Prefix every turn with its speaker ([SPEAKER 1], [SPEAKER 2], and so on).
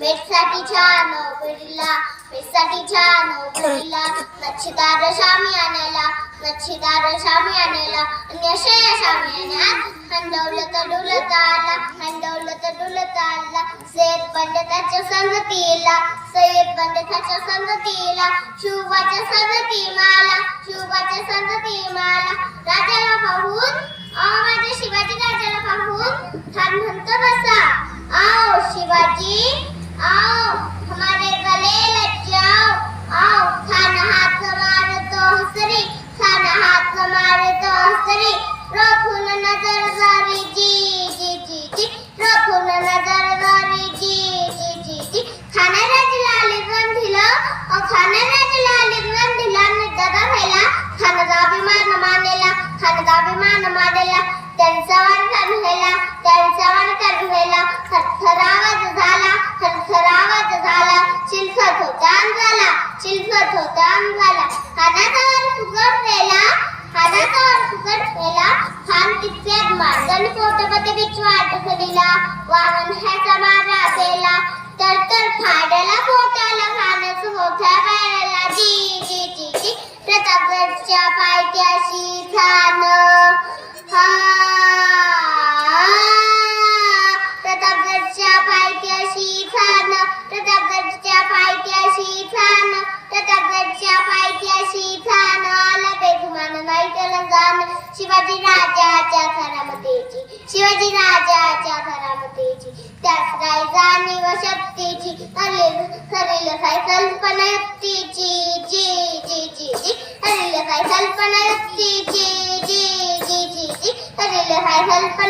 [SPEAKER 1] होता छान बुडला बेटसाठी छान बुडला नक्षीदार शामी आणायला नक्षीदार शामी आणायला आणि अशा या शामियान्यात हंडवलं तर डुलत आला हंडवलं तर डुलत आला सय्यद पंडिताच्या संगतीला सैद पंडिताच्या संगतीला शिवबाच्या संगती माला शिवबाच्या संगती माला राजाला पाहून अहो माझ्या शिवाजी राजाला पाहून ठाण म्हणतो बसा आओ शिवाजी आओ हमारे गले लग जाओ। आओ खाना हाथ हसरी खाना हाथ हसरी। नजर जारी जी जी जी जी। नजर जारी जी जी जी जी। मानेला खानाचा अभिमान मानेला। त्यांचा वार व्हायला त्यांचा वार व्हायला थरथर झाला झाला चिलखत होतान झाला फुकट व्हायला खानाचा फुकट व्हायला खान तितक्यात मार्गन पोटपती बिचवा अडकलीला वामन ह्याचा मारा केला. तर तर फाड्याला पोटाला खानच मोठ्या वेळेला जी जी जी जी प्रतापगडच्या पायथ्याशी खान हा. प्रतापगडच्या पायथ्याशी खान प्रतापगडच्या पायथ्याशी त्याला शिवाजी राजाच्या करामतीची शिवाजी राजाच्या करामतीची त्यास काय जाणीव शक्तीची करेल करेल काय कल्पना युक्तीची जी जी जी जी. करेल काय कल्पना युक्तीची जी जी जी जी. करेल काय कल्पना